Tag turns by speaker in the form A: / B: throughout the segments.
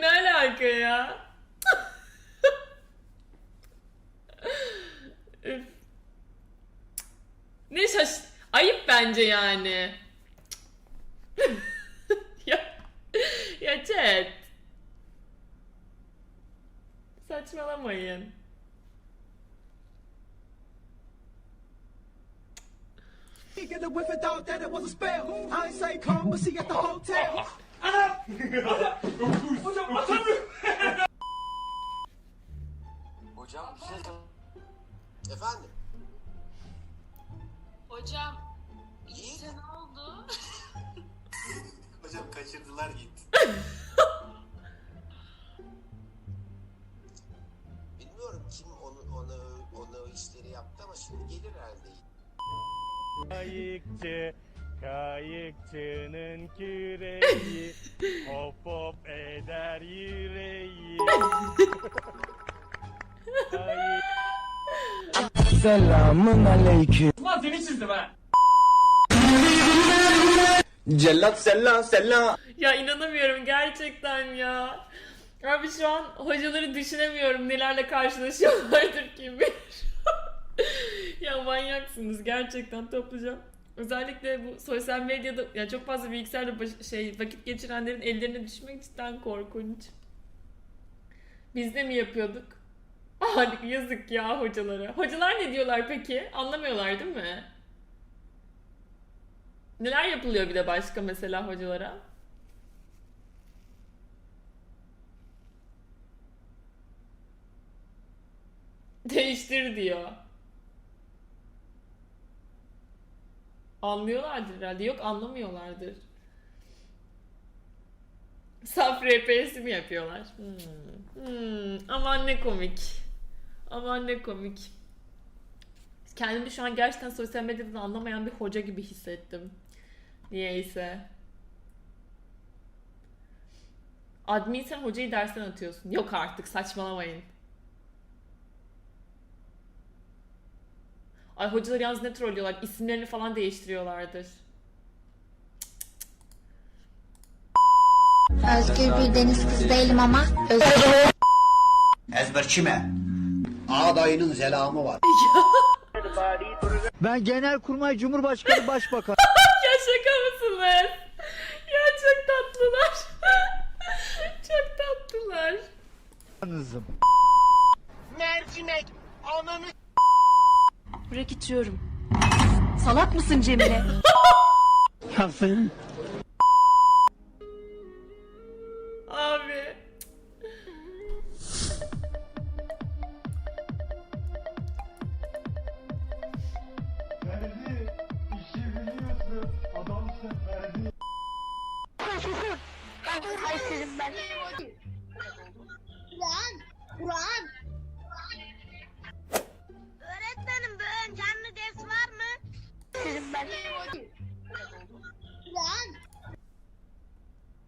A: koyayım ne alaka ya? Ne şaş... Ayıp bence yani. ya, ya chat. Saçmalamayın.
B: Get the whiff and thought that it was a spell. I ain't say come, but see at the hotel.
C: Hocam bir şey sor- Efendim?
D: Hocam
C: İyi.
D: işte ne oldu?
C: Hocam kaçırdılar gitti. Bilmiyorum kim onu onu onu işleri yaptı ama şimdi gelir herhalde.
E: Kayıkçı, kayıkçının küreği hop hop eder yüreği.
B: Selamun aleyküm.
A: Lan seni çizdim ha.
B: Cellat sella sella.
A: Ya inanamıyorum gerçekten ya. Abi şu an hocaları düşünemiyorum nelerle karşılaşıyorlardır kim bilir. ya manyaksınız gerçekten toplayacağım. Özellikle bu sosyal medyada ya çok fazla bilgisayarla baş- şey vakit geçirenlerin ellerine düşmek cidden korkunç. Biz de mi yapıyorduk? Ah yazık ya hocalara. Hocalar ne diyorlar peki? Anlamıyorlar değil mi? Neler yapılıyor bir de başka mesela hocalara? Değiştir diyor. Anlıyorlardır herhalde. Yok anlamıyorlardır. Saf RPS'i mi yapıyorlar? Hmm. Hmm. Aman ne komik. Aman ne komik. Kendimi şu an gerçekten sosyal medyadan anlamayan bir hoca gibi hissettim. Niyeyse. Admin sen hocayı dersten atıyorsun. Yok artık saçmalamayın. Ay hocalar yalnız ne trollüyorlar. İsimlerini falan değiştiriyorlardır.
F: Özgür bir deniz kızı değilim ama özgür
G: Ezber kime? Ağdayının selamı var.
H: Ben Genelkurmay Cumhurbaşkanı Başbakan.
A: ya şaka mısınız? Ya çok tatlılar. çok tatlılar.
H: Anızım.
D: Bırak içiyorum. Salak mısın Cemile?
H: Aferin.
A: Abi.
E: Ferdi, işi biliyorsun. Adamsın Ferdi.
F: Öğretmenim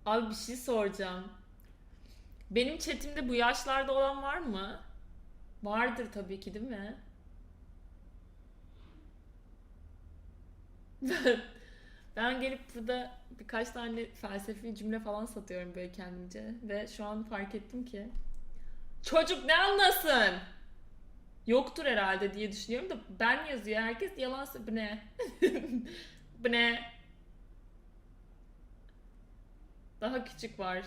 A: Abi bir şey soracağım. Benim chatimde bu yaşlarda olan var mı? Vardır tabii ki değil mi? Ben, gelip burada birkaç tane felsefi cümle falan satıyorum böyle kendimce ve şu an fark ettim ki çocuk ne anlasın? Yoktur herhalde diye düşünüyorum da ben yazıyor herkes yalan bu ne? bu ne? Daha küçük var.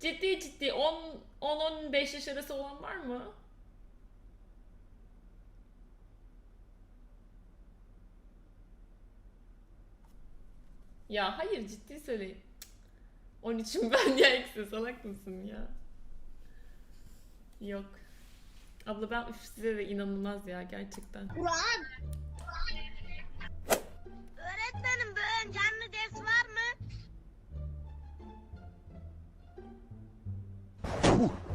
A: Ciddi ciddi 10 10-15 yaş arası olan var mı? Ya hayır ciddi söyleyin. 13'üm ben ya eksi salak mısın ya? Yok. Abla ben üf, size de inanılmaz ya gerçekten.
F: Kur'an. Var mı?